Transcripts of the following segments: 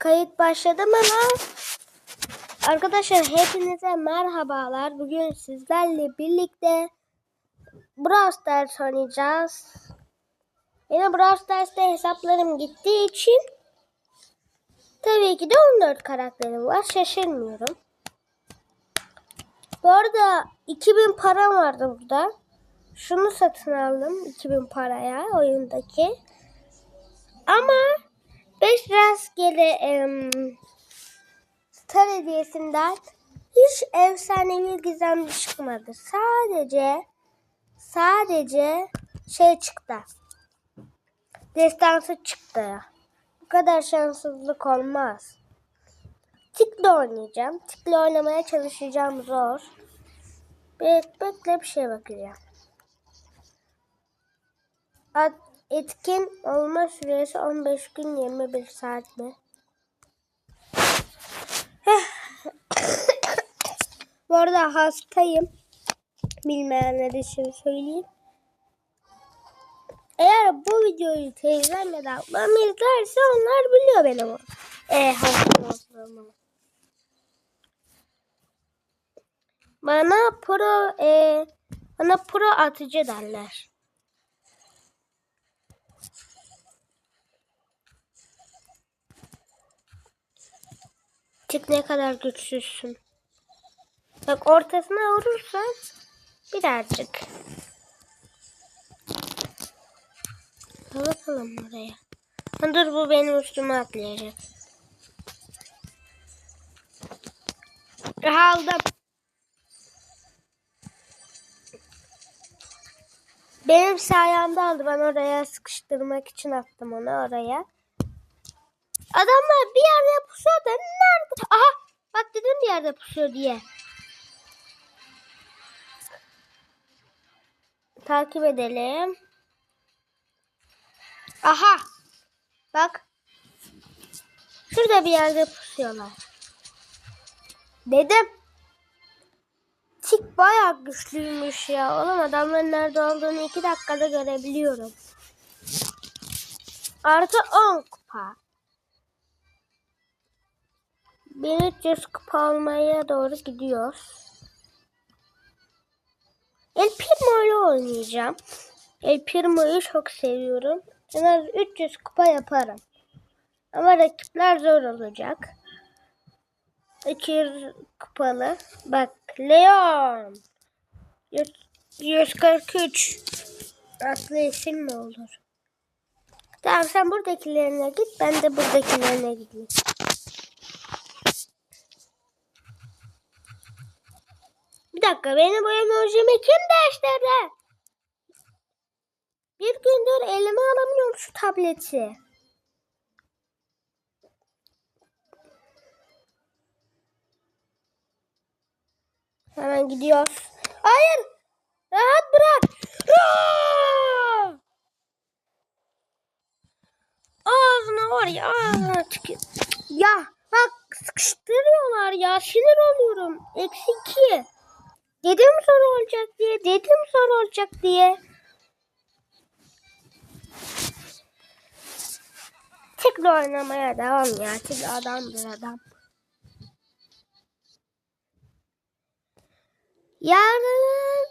Kayıt başladı mı? Arkadaşlar hepinize merhabalar. Bugün sizlerle birlikte Brawl Stars oynayacağız. Benim Brawl Stars'ta hesaplarım gittiği için tabii ki de 14 karakterim var. Şaşırmıyorum. Bu arada 2000 param vardı burada. Şunu satın aldım 2000 paraya oyundaki. Ama 5 rastgele em, star hediyesinden hiç efsanevi gizemli çıkmadı. Sadece sadece şey çıktı. Destansı çıktı. Bu kadar şanssızlık olmaz. Tikle oynayacağım. Tikle oynamaya çalışacağım zor. Bek bekle bir şey bakacağım. Ad, etkin olma süresi 15 gün 21 saat mi? Bu arada hastayım. Bilmeyenler için söyleyeyim. Eğer bu videoyu teyzem ya da ablam izlerse onlar biliyor benim o. E, hasta olduğumu. Bana pro e, bana pro atıcı derler. Çık ne kadar güçsüzsün. Bak ortasına vurursan birazcık. Bakalım oraya. Ha, Dur bu benim üstüme atlayacak. Aha, Aldım. Benim sayemde aldı. Ben oraya sıkıştırmak için attım onu oraya. Adamlar bir yerde pusuyor da nerede? Aha bak dedim bir yerde pusuyor diye. Takip edelim. Aha bak. Şurada bir yerde pusuyorlar. Dedim. Tik bayağı güçlüymüş ya. Oğlum adamların nerede olduğunu iki dakikada görebiliyorum. Artı 10 kupa. 1300 kupa almaya doğru gidiyoruz. El Primo ile oynayacağım. El Primo'yu çok seviyorum. En az 300 kupa yaparım. Ama rakipler zor olacak. 200 kupalı. Bak Leon. 100 143. Aklı isim mi olur? Tamam sen buradakilerine git. Ben de buradakilerine gideyim. Bir dakika benim bu emojimi kim değiştirdi? Bir gündür elime alamıyorum şu tableti. Hemen gidiyoruz. Hayır. Rahat bırak. Aa! Ağzına var ya ağzına. Ya bak sıkıştırıyorlar ya sinir oluyorum. Eksi iki. Dedim zor olacak diye. Dedim zor olacak diye. Tekrar oynamaya devam ya. Tek adamdır adam. Yarın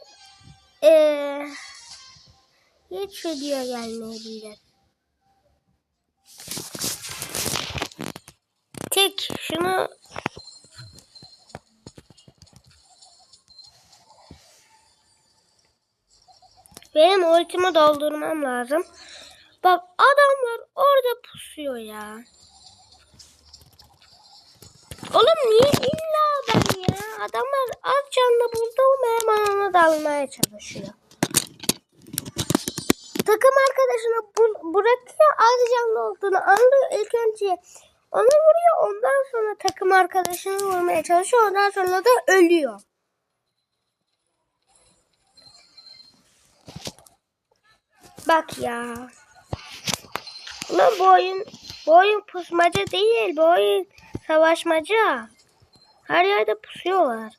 eee hiç video gelmeyebilir. Tek şunu benim ultimi doldurmam lazım. Bak adamlar orada pusuyor ya. Oğlum niye illa ben ya? Adamlar az canlı mu hemen ona dalmaya çalışıyor. Takım arkadaşını bu- bırakıyor az canlı olduğunu anlıyor ilk önce. Onu vuruyor ondan sonra takım arkadaşını vurmaya çalışıyor ondan sonra da ölüyor. Bak ya. Ulan bu oyun, bu oyun pusmaca değil. Bu oyun savaşmaca. Her yerde pusuyorlar.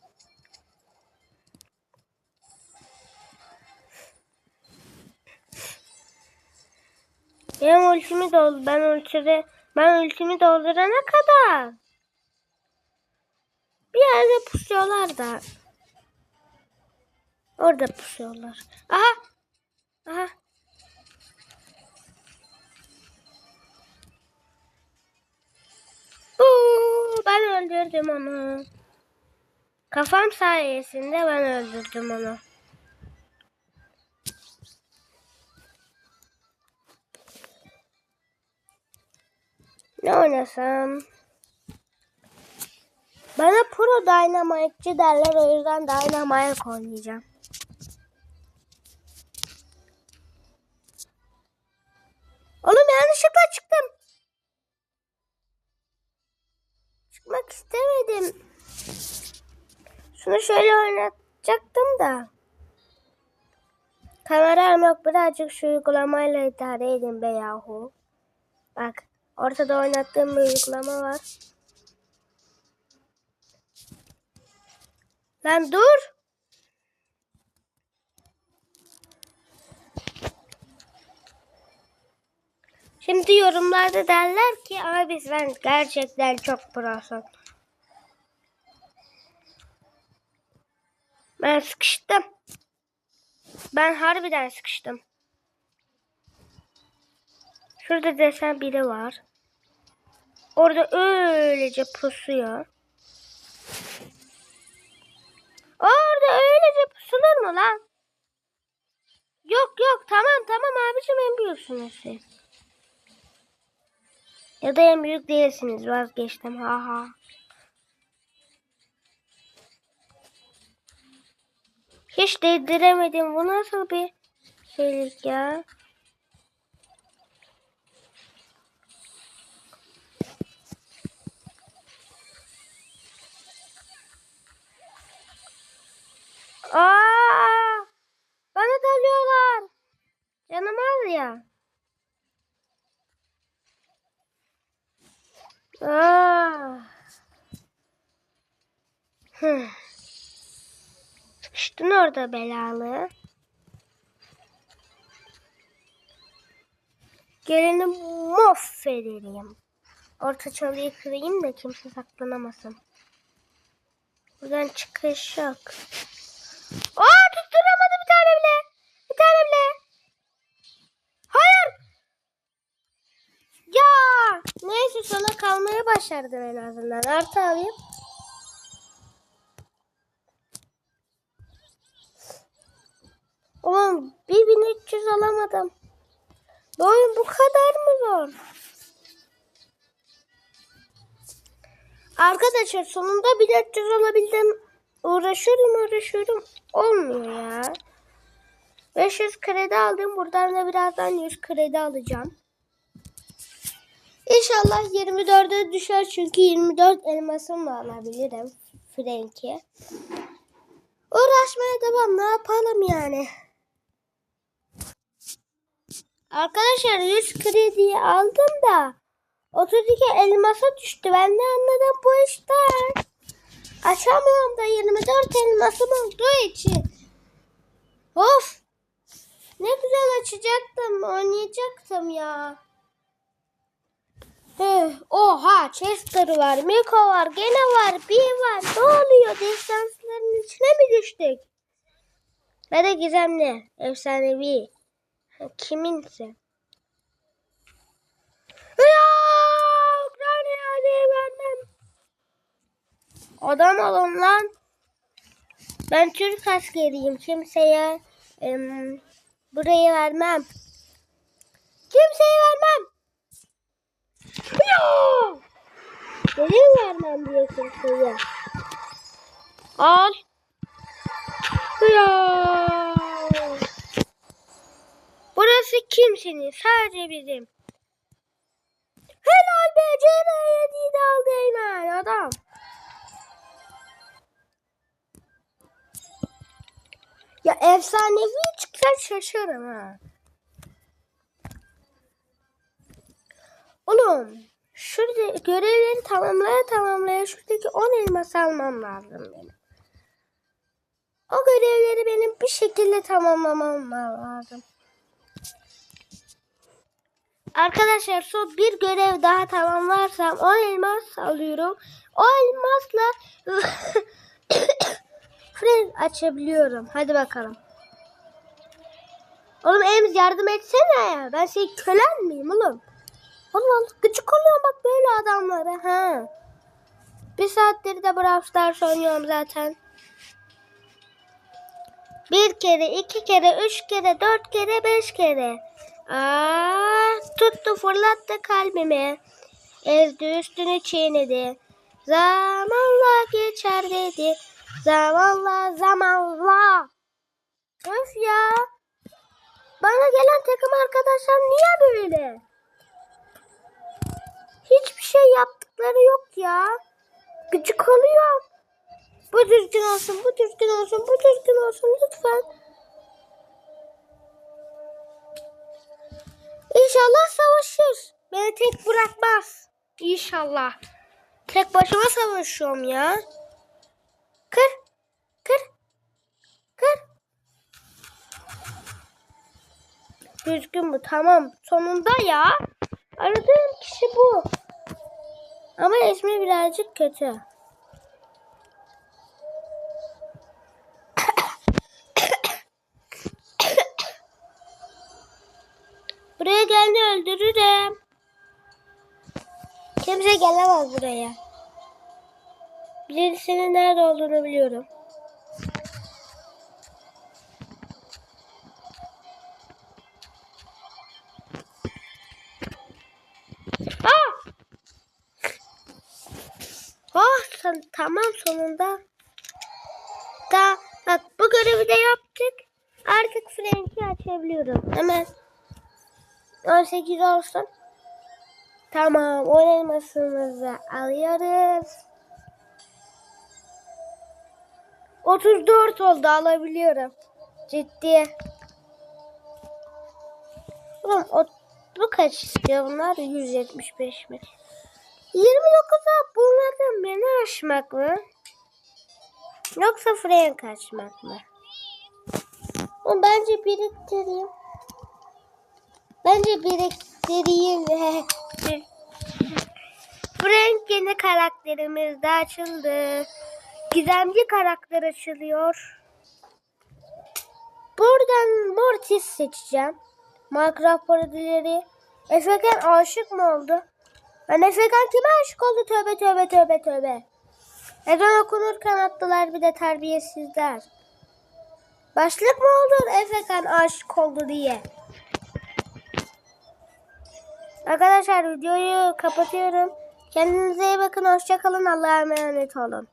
Benim ultimi doldu. Ben ultide Ben ultimi doldurana kadar. Bir yerde pusuyorlar da. Orada pusuyorlar. Aha. Aha. Ben öldürdüm onu. Kafam sayesinde ben öldürdüm onu. Ne oynasam? Bana pro dynamite'ci derler o yüzden dynamite oynayacağım. Oğlum yanlışlıkla çıktım. Şöyle oynatacaktım da. Kameram yok birazcık şu uygulamayla idare edin be yahu. Bak ortada oynattığım bir uygulama var. Lan dur. Şimdi yorumlarda derler ki abi sen gerçekten çok prosun. Ben sıkıştım. Ben harbiden sıkıştım. Şurada desen biri var. Orada öylece pusuyor. Orada öylece pusulur mu lan? Yok yok tamam tamam abicim en büyüksünüz siz. Ya da en büyük değilsiniz vazgeçtim ha ha. Hiç değdiremedim. Bu nasıl bir şeylik ya? Aa! Bana dalıyorlar. Canım az ya. Aa! Hı. Sıkıştın orada belalı. Geleni mahvederim. Orta çalıyı kırayım da kimse saklanamasın. Buradan çıkış yok. Aa tutturamadı bir tane bile. Bir tane bile. Hayır. Ya. Neyse sona kalmaya başardım en azından. Artı alayım. Oğlum 1300 alamadım. Bu bu kadar mı zor? Arkadaşlar sonunda 1300 alabildim. Uğraşıyorum uğraşıyorum. Olmuyor ya. 500 kredi aldım. Buradan da birazdan 100 kredi alacağım. İnşallah 24'e düşer çünkü 24 elmasımla alabilirim. Frank'i. Uğraşmaya devam. Ne yapalım yani? Arkadaşlar 100 krediyi aldım da 32 elmasa düştü. Ben ne anladım bu işten? Açamıyorum da 24 elmasım olduğu için. Of! Ne güzel açacaktım, oynayacaktım ya. Eh, oha, Chester var, Miko var, gene var, bir var. Ne oluyor? Destansların içine mi düştük? Ve de gizemli, efsanevi. Kiminse. Adam olun lan. Ben Türk askeriyim. Kimseye em, burayı vermem. Kimseye vermem. Yok. Benim vermem diye kimseye. Al. Ya. Kimsenin sadece bizim. Helal be CR7'yi de aldı Eymen adam. Ya efsanevi çıksa şaşarım ha. Oğlum şurada görevleri tamamlaya tamamlaya şuradaki 10 elmas almam lazım benim. O görevleri benim bir şekilde tamamlamam lazım. Arkadaşlar son bir görev daha tamamlarsam 10 elmas alıyorum. O elmasla fren açabiliyorum. Hadi bakalım. Oğlum Ems yardım etsene ya. Ben senin kölen miyim oğlum? Allah Allah gıcık oluyorum bak böyle adamlara. Ha. Bir saattir de Brawl Stars oynuyorum zaten. Bir kere, iki kere, üç kere, dört kere, beş kere. Aa, tuttu fırlattı kalbimi. Ezdi üstünü çiğnedi. Zamanla geçer dedi. Zamanla zamanla. Öf ya. Bana gelen takım arkadaşlar niye böyle? Hiçbir şey yaptıkları yok ya. Gıcık oluyorum. Bu düzgün olsun, bu düzgün olsun, bu düzgün olsun lütfen. İnşallah savaşır. Beni tek bırakmaz. İnşallah. Tek başıma savaşıyorum ya. Kır. Kır. Kır. Düzgün bu. Tamam. Sonunda ya. Aradığım kişi bu. Ama ismi birazcık kötü. Buraya geleni öldürürüm. Kimse gelemez buraya. Birisinin nerede olduğunu biliyorum. Ah! Oh tamam sonunda. Da bak bu görevi de yaptık. Artık Frank'i açabiliyorum. Hemen 18 olsun. Tamam, o elmasımızı alıyoruz. 34 oldu alabiliyorum. Ciddi. Oğlum o, bu kaç istiyor bunlar? 175 mi? 29'a bunlardan beni aşmak mı? Yoksa Frank açmak mı? Oğlum bence biriktireyim. Bence biriktireyim. Frank yeni karakterimiz de açıldı. Gizemli karakter açılıyor. Buradan Mortis seçeceğim. Minecraft parodileri. Efekan aşık mı oldu? Ben Efekan kime aşık oldu? Tövbe tövbe tövbe tövbe. Ezan okunurken attılar bir de terbiyesizler. Başlık mı olur Efekan aşık oldu diye. Arkadaşlar videoyu kapatıyorum. Kendinize iyi bakın. Hoşçakalın. Allah'a emanet olun.